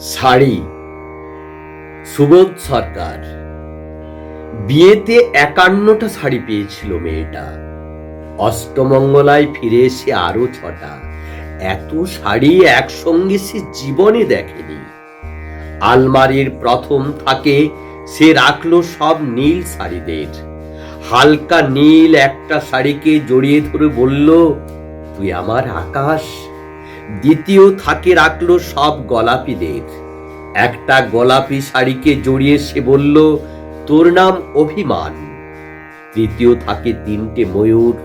শাড়ি। সুবোধ সরকার। বিয়েতে একান্নটা শাড়ি পেয়েছিল মেয়েটা। অষ্টমঙ্গলায় ফিরে এসে আরও ছটা। এত শাড়ি একসঙ্গে সে জীবনে দেখেনি। আলমারির প্রথম থাকে সে রাখল সব নীল শাড়িদের। হালকা নীল একটা শাড়িকে জড়িয়ে ধরে বলল, তুই আমার আকাশ দ্বিতীয় থাকে রাখল সব গোলাপিদের। একটা গোলাপি শাড়িকে জড়িয়ে সে বলল, তোর নাম অভিমান। তৃতীয় থাকে তিনটে ময়ূর,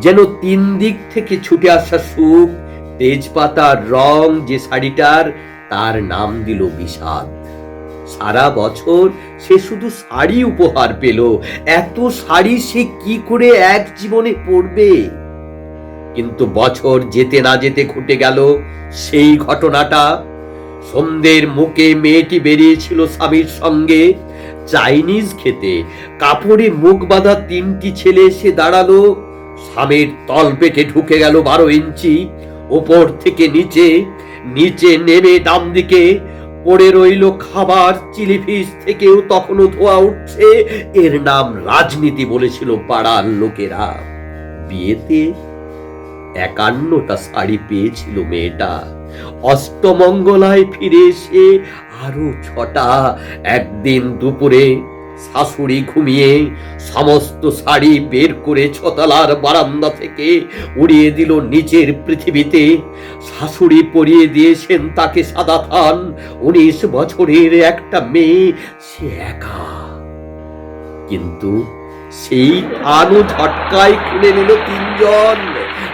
যেন তিন দিক থেকে ছুটে আসা সুখ তেজপাতার রং, যে শাড়িটার, তার নাম দিল বিষাদ। সারা বছর সে শুধু শাড়ি উপহার পেল, এত শাড়ি সে কি করে এক জীবনে পরবে? কিন্তু বছর যেতে না যেতে ঘটে গেল সেই ঘটনাটা। সন্ধ্যের মুখে মেয়েটি বেরিয়েছিল স্বামীর সঙ্গে। চাইনিজ খেতে কাপড়ে মুখ বাঁধা তিনটি ছেলে এসে দাঁড়াল। স্বামীর তল পেটে ঢুকে গেল বারো ইঞ্চি। ওপর থেকে নিচে নিচে নেমে ডান দিকে পড়ে রইল খাবার, চিলি ফিশ থেকেও তখনও ধোয়া উঠছে। এর নাম রাজনীতি বলেছিল পাড়ার লোকেরা। বিয়েতে একান্নটা শাড়ি পেয়েছিল মেয়েটা। অষ্টমঙ্গলায় ফিরে এসে আরও ছটা। একদিন দুপুরে শাশুড়ি ঘুমিয়ে সমস্ত শাড়ি বের করে ছতলার বারান্দা থেকে উড়িয়ে দিল নিচের পৃথিবীতে। শাশুড়ি পরিয়ে দিয়েছেন তাকে সাদা খান উনিশ বছরের একটা মেয়ে, সে একা। কিন্তু সেই থানও ঝটকায় খুলে নিল তিনজন।